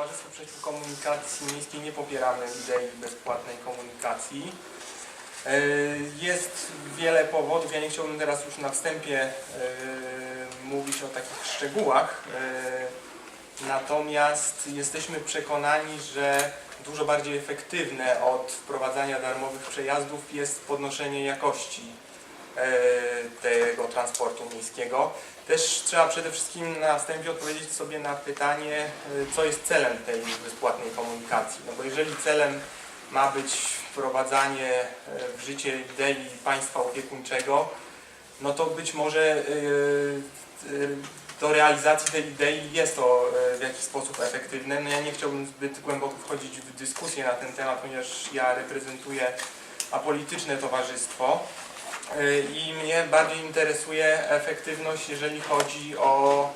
Towarzystwo Przyjaciół Komunikacji Miejskiej nie popieramy idei bezpłatnej komunikacji. E, Jest wiele powodów, ja nie chciałbym teraz już na wstępie e, mówić o takich szczegółach, e, natomiast jesteśmy przekonani, że dużo bardziej efektywne od wprowadzania darmowych przejazdów jest podnoszenie jakości tego transportu miejskiego. Też trzeba przede wszystkim na wstępie odpowiedzieć sobie na pytanie, e, co jest celem tej bezpłatnej komunikacji. No bo jeżeli celem ma być wprowadzanie e, w życie idei państwa opiekuńczego, no to być może e, e, do realizacji tej idei jest to e, w jakiś sposób efektywne. No ja nie chciałbym zbyt głęboko wchodzić w dyskusję na ten temat, ponieważ ja reprezentuję apolityczne towarzystwo e, i mnie bardziej interesuje efektywność, jeżeli chodzi o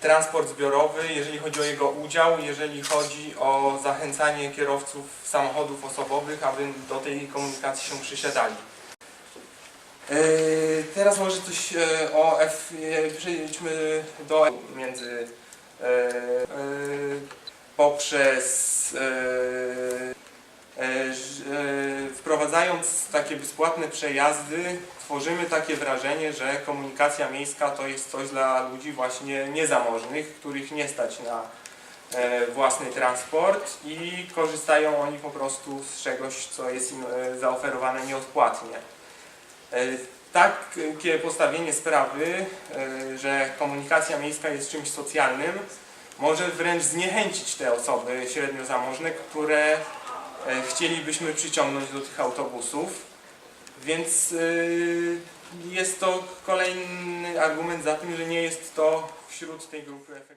transport zbiorowy, jeżeli chodzi o jego udział, jeżeli chodzi o zachęcanie kierowców samochodów osobowych, aby do tej komunikacji się przysiadali. E, Teraz może coś e, o F, przejdźmy do między e, e, poprzez wprowadzając takie bezpłatne przejazdy tworzymy takie wrażenie, że komunikacja miejska to jest coś dla ludzi właśnie niezamożnych, których nie stać na e, własny transport i korzystają oni po prostu z czegoś, co jest im e, zaoferowane nieodpłatnie. E, Takie postawienie sprawy, że komunikacja miejska jest czymś socjalnym, może wręcz zniechęcić te osoby średnio zamożne, które chcielibyśmy przyciągnąć do tych autobusów. Więc y, jest to kolejny argument za tym, że nie jest to wśród tej grupy efektywne.